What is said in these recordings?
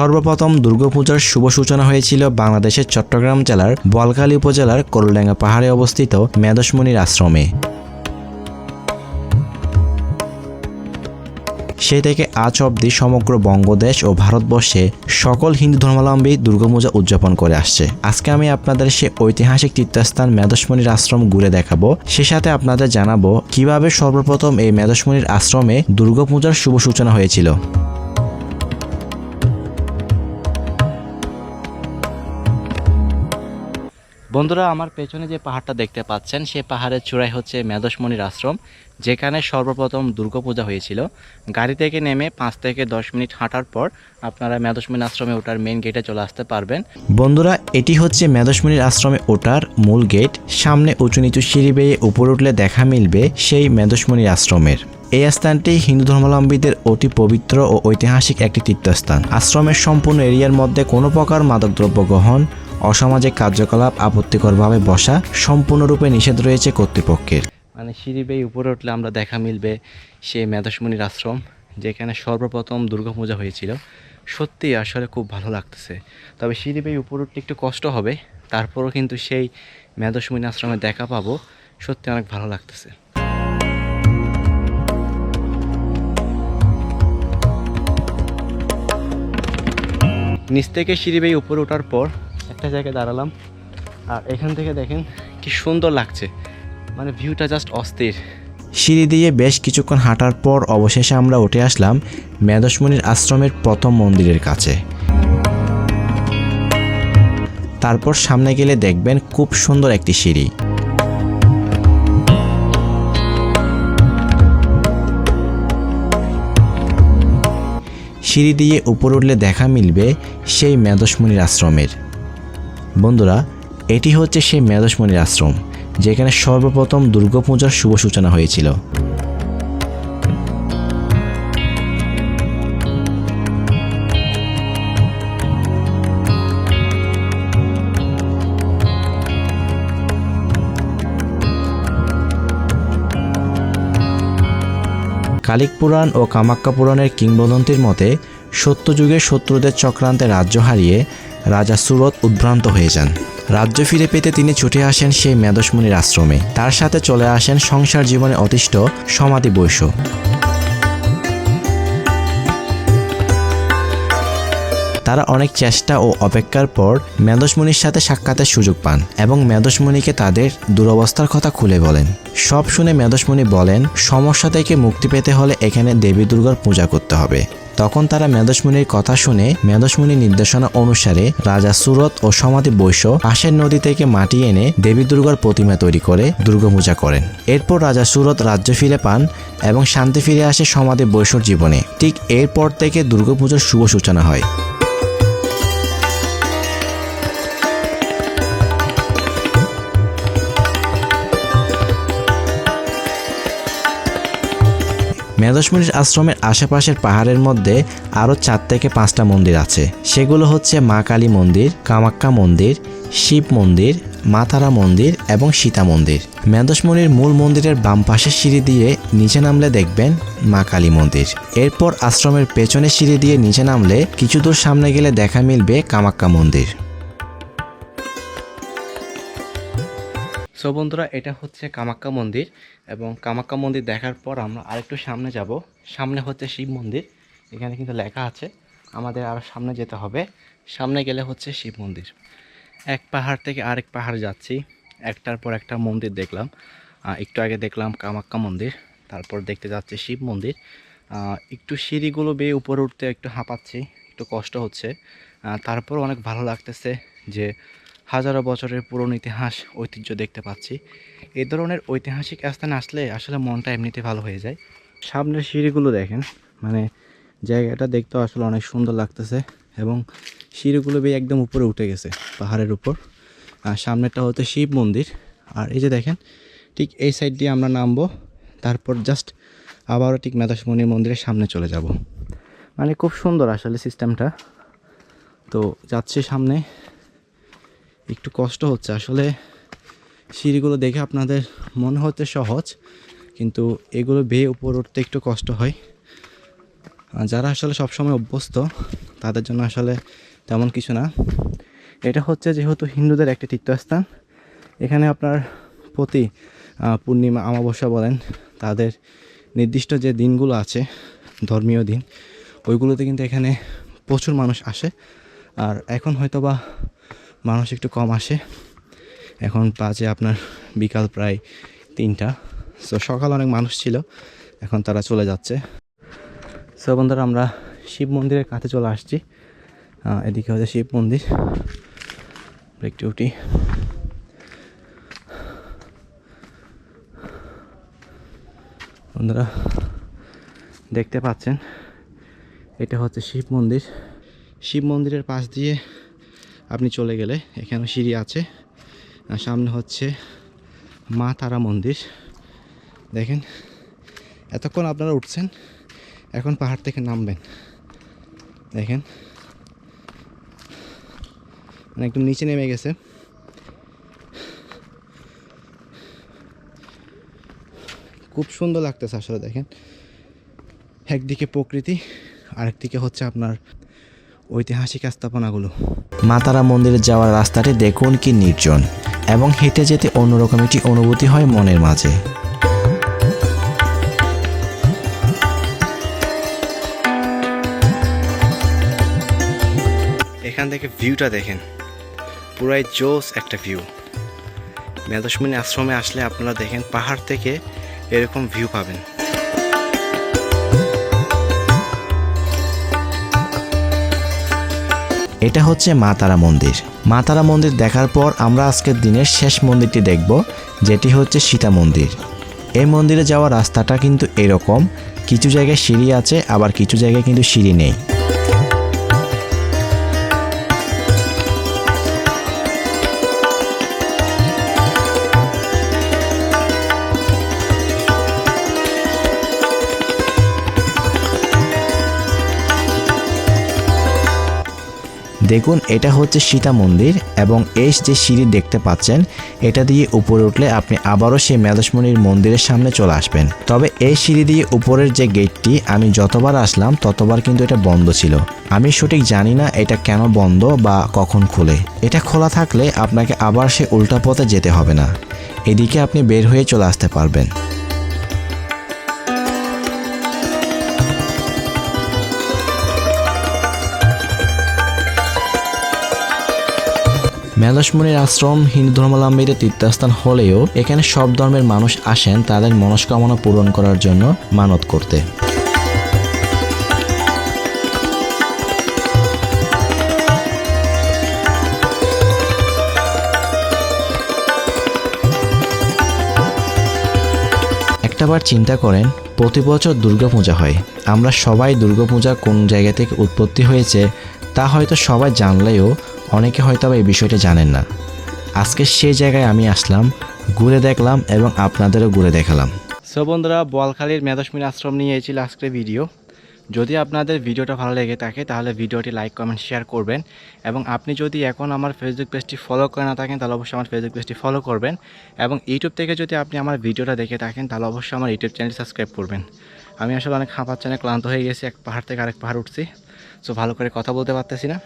সর্বপ্রথম দুর্গাপূজার শুভ সূচনা হয়েছিল বাংলাদেশের চট্টগ্রাম জেলার বলকালী উপজেলার করলডাঙ্গা পাহাড়ে অবস্থিত মেদসমণির আশ্রমে। সেই থেকে আজ অবধি সমগ্র বঙ্গদেশ ও ভারতবর্ষে সকল হিন্দু ধর্মাবলম্বী দুর্গাপূজা উদযাপন করে আসছে। আজকে আমি আপনাদের সে ঐতিহাসিক তীর্থস্থান মেদসমণির আশ্রম ঘুরে দেখাবো। সে সাথে আপনাদের জানাব কীভাবে সর্বপ্রথম এই মেদসমণির আশ্রমে দুর্গাপূজার শুভ সূচনা হয়েছিল। বন্ধুরা, আমার পেছনে যে পাহাড়টা দেখতে পাচ্ছেন সেই পাহাড়ের চূড়ায় হচ্ছে মেদসমণির আশ্রম, যেখানে সর্বপ্রথম দুর্গাপূজা হয়েছিল। গাড়ি থেকে নেমে পাঁচ থেকে দশ মিনিট হাঁটার পর আপনারা মেদসমণি আশ্রমে ওঠার মেন গেটে চলে আসতে পারবেন। বন্ধুরা, এটি হচ্ছে মেদসমণির আশ্রমে ওঠার মূল গেট সামনে উঁচু নিচু সিঁড়ি বেয়ে উপরে উঠলে দেখা মিলবে সেই মেদসমণির আশ্রমের। এই স্থানটি হিন্দু ধর্মাবলম্বীদের অতি পবিত্র ও ঐতিহাসিক একটি তীর্থস্থান। আশ্রমের সম্পূর্ণ এরিয়ার মধ্যে কোনো প্রকার মাদকদ্রব্য গ্রহণ অসামাজিক কার্যকলাপ আপত্তিকরভাবে বসা সম্পূর্ণরূপে নিষেধ রয়েছে কর্তৃপক্ষের। মানে সিঁড়ি বেয়ে উপরে উঠলে আমরা দেখা মিলবে সেই মেধসমণির আশ্রম, যেখানে সর্বপ্রথম দুর্গাপূজা হয়েছিল। সত্যি আসলে খুব ভালো লাগতেছে। তবে সিঁড়ি বেয়ে উপরে উঠতে একটু কষ্ট হবে, তারপরও কিন্তু সেই মেধসমণি আশ্রমে দেখা পাবো, সত্যি অনেক ভালো লাগতেছে। নিচ থেকে সিঁড়ি বেয়ে উপরে ওঠার পর একটা জায়গায় দাঁড়ালাম। আর এখান থেকে দেখেন কি সুন্দর লাগছে। মানে ভিউটা জাস্ট অস্থির। সিঁড়ি দিয়ে বেশ কিছুক্ষণ হাঁটার পর অবশেষে আমরা উঠে আসলাম মেদসমণির আশ্রমের প্রথম মন্দিরের কাছে। তারপর সামনে গেলে দেখবেন খুব সুন্দর একটি সিঁড়ি। সিঁড়ি দিয়ে উপর উঠলে দেখা মিলবে সেই মেদসমণির আশ্রমের। বন্ধুরা, এটি হচ্ছে সেই মেদসমণির আশ্রম, যেখানে সর্বপ্রথম দুর্গাপূজার শুভ সূচনা হয়েছিল। কালিক পুরাণ ও কামাক্কা পুরাণের কিংবদন্তির মতে, সত্যযুগে শত্রুদের চক্রান্তে রাজ্য হারিয়ে রাজা সুরত উদ্ভ্রান্ত হয়ে যান। রাজ্য ফিরে পেতে তিনি ছুটে আসেন সেই মেদসমণির আশ্রমে। তার সাথে চলে আসেন সংসার জীবনে অতিষ্ঠ সমাধি বৈশ্য। তারা অনেক চেষ্টা ও অপেক্ষার পর মেদসমণির সাথে সাক্ষাতের সুযোগ পান এবং মেদসমণিকে তাদের দুরবস্থার কথা খুলে বলেন। সব শুনে মেদসমণি বলেন, সমস্যা থেকে মুক্তি পেতে হলে এখানে দেবী দুর্গার পূজা করতে হবে। তখন তারা মেদসমণির কথা শুনে মেদসমণির নির্দেশনা অনুসারে রাজা সুরত ও সমাধি বৈশ্য পাশের নদী থেকে মাটি এনে দেবী দুর্গার প্রতিমা তৈরি করে দুর্গাপূজা করেন। এরপর রাজা সুরত রাজ্য ফিরে পান এবং শান্তি ফিরে আসে সমাধি বৈশ্যর জীবনে। ঠিক এরপর থেকে দুর্গাপূজার শুভ সূচনা হয়। মেদসমণির আশ্রমের আশেপাশের পাহাড়ের মধ্যে আরও চার থেকে পাঁচটা মন্দির আছে। সেগুলো হচ্ছে মা কালী মন্দির, কামাক্কা মন্দির, শিব মন্দির মা তারা মন্দির এবং সীতা মন্দির। মেদসমণির মূল মন্দিরের বাম পাশের সিঁড়ি দিয়ে নিচে নামলে দেখবেন মা কালী মন্দির। এরপর আশ্রমের পেছনের সিঁড়ি দিয়ে নিচে নামলে কিছু দূর সামনে গেলে দেখা মিলবে কামাক্কা মন্দির। সো বন্ধুরা, এটা হচ্ছে কামাক্কা মন্দির এবং কামাক্কা মন্দির দেখার পর আমরা আরেকটু সামনে যাব। সামনে হচ্ছে শিব মন্দির, এখানে কিন্তু লেখা আছে, আমাদের আরও সামনে যেতে হবে। সামনে গেলে হচ্ছে শিব মন্দির। এক পাহাড় থেকে আরেক পাহাড় যাচ্ছি, একটার পর একটা মন্দির দেখলাম। একটু আগে দেখলাম কামাক্কা মন্দির, তারপর দেখতে যাচ্ছি শিব মন্দির। একটু সিঁড়িগুলো বেয়ে উপরে উঠতে একটু হাঁপাচ্ছি, একটু কষ্ট হচ্ছে। তারপর অনেক ভালো লাগতেছে যে হাজারো বছরের পুরনো ইতিহাস, ঐতিহ্য দেখতে পাচ্ছি। এই ধরনের ঐতিহাসিক স্থানে আসলে আসলে মনটা এমনিতে ভালো হয়ে যায়। সামনের সিঁড়িগুলো দেখেন মানে জায়গাটা দেখতেও আসলে অনেক সুন্দর লাগতেছে এবং সিঁড়িগুলো বেয়ে একদম উপরে উঠে গেছে, পাহাড়ের উপর। আর সামনেরটা হচ্ছে শিব মন্দির। আর এই যে দেখেন, ঠিক এই সাইড দিয়ে আমরা নামবো, তারপর জাস্ট আবারও ঠিক মেধাসমণির মন্দিরের সামনে চলে যাব। মানে খুব সুন্দর আসলে সিস্টেমটা তো যাচ্ছি সামনে একটু কষ্ট হচ্ছে। আসলে সিঁড়িগুলো দেখে আপনাদের মনে হতে সহজ, কিন্তু এগুলো বেয়ে উপর উঠতে একটু কষ্ট হয়। যারা আসলে সবসময় অভ্যস্ত, তাদের জন্য আসলে তেমন কিছু না। এটা হচ্ছে যেহেতু হিন্দুদের একটি তীর্থস্থান, এখানে আপনার প্রতি পূর্ণিমা, অমাবস্যা বলেন, তাদের নির্দিষ্ট যে দিনগুলো আছে, ধর্মীয় দিন, ওইগুলোতে কিন্তু এখানে প্রচুর মানুষ আসে। আর এখন হয়তো বা মানুষ একটু কম আসে। এখন বাজে আপনার বিকাল প্রায় তিনটা। সো সকাল অনেক মানুষ ছিল, এখন তারা চলে যাচ্ছে। সো বন্ধুরা, আমরা শিব মন্দিরের কাছে চলে আসছি। এদিকে হচ্ছে শিব মন্দির। একটু উঠি। বন্ধুরা, দেখতে পাচ্ছেন, এটা হচ্ছে শিব মন্দির। শিব মন্দিরের পাশ দিয়ে আপনি চলে গেলে এখানে সিঁড়ি আছে। সামনে হচ্ছে মা তারা মন্দির। দেখেন, এতক্ষণ আপনারা উঠছেন, এখন পাহাড় থেকে নামবেন। দেখেন মানে একদম নিচে নেমে গেছে। খুব সুন্দর লাগতেছে আসলে, দেখেন। একদিকে প্রকৃতি, আরেকদিকে হচ্ছে আপনার ঐতিহাসিক স্থাপনাগুলো। মাতারা মন্দিরে যাওয়ার রাস্তাটি দেখুন কি নির্জন এবং হেঁটে যেতে অন্যরকম একটি অনুভূতি হয় মনের মাঝে। এখান থেকে ভিউটা দেখেন। পুরাই জোস একটা ভিউ। মেদশমিনী আশ্রমে আসলে আপনারা দেখেন পাহাড় থেকে এরকম ভিউ পাবেন। এটা হচ্ছে মা তারা মন্দির। মা তারা মন্দির দেখার পর আমরা আজকের দিনের শেষ মন্দিরটি দেখব, যেটি হচ্ছে সীতা মন্দির। এই মন্দিরে যাওয়ার রাস্তাটা কিন্তু এরকম, কিছু জায়গায় সিঁড়ি আছে, আবার কিছু জায়গায় কিন্তু সিঁড়ি নেই। দেখুন, এটা হচ্ছে সীতা মন্দির এবং এই যে সিঁড়ি দেখতে পাচ্ছেন, এটা দিয়ে উপরে উঠলে আপনি আবারও সেই মেদসমণির মন্দিরের সামনে চলে আসবেন। তবে এই সিঁড়ি দিয়ে উপরের যে গেটটি, আমি যতবার আসলাম, ততবার কিন্তু এটা বন্ধ ছিল। আমি সঠিক জানি না এটা কেন বন্ধ বা কখন খুলে। এটা খোলা থাকলে আপনাকে আবার সে উল্টা পথে যেতে হবে না। এদিকে আপনি বের হয়ে চলে আসতে পারবেন। মেলসমণির আশ্রম হিন্দু ধর্মাবলম্বীদের তীর্থস্থান হলেও এখানে সব ধর্মের মানুষ আসেন তাদের মনস্কামনা পূরণ করার জন্য মানত করতে। একটাবার চিন্তা করেন, প্রতি বছর দুর্গাপূজা হয়। আমরা সবাই দুর্গাপূজা কোন জায়গা থেকে উৎপত্তি হয়েছে তা হয়তো সবাই জানলেও অনেকে হয়তো এই বিষয়টা জানেন না। আজকে সেই জায়গায় আমি আসলাম, ঘুরে দেখলাম এবং আপনাদেরও ঘুরে দেখালাম। সো বন্ধুরা, বোয়ালখালীর মেদশমিনী আশ্রম নিয়ে এই ছিল আজকের ভিডিও। যদি আপনাদের ভিডিওটা ভালো লেগে থাকে, তাহলে ভিডিওটি লাইক, কমেন্ট, শেয়ার করবেন। এবং আপনি যদি এখন আমার ফেসবুক পেজটি ফলো করে না থাকেন, তাহলে অবশ্যই আমার ফেসবুক পেজটি ফলো করবেন। এবং ইউটিউব থেকে যদি আপনি আমার ভিডিওটা দেখে থাকেন, তাহলে অবশ্যই আমার ইউটিউব চ্যানেল সাবস্ক্রাইব করবেন। আমি আসলে অনেক হাঁপাচ্ছে, অনেক ক্লান্ত হয়ে গেছি, এক পাহাড় থেকে আরেক পাহাড় উঠছি। সো ভালো করে কথা বলতে পারতেছি না।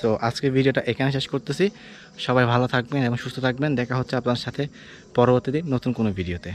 সো আজকের ভিডিওটা এখানে শেষ করতেছি। সবাই ভালো থাকবেন এবং সুস্থ থাকবেন। দেখা হচ্ছে আপনার সাথে পরবর্তীতে নতুন কোনো ভিডিওতে।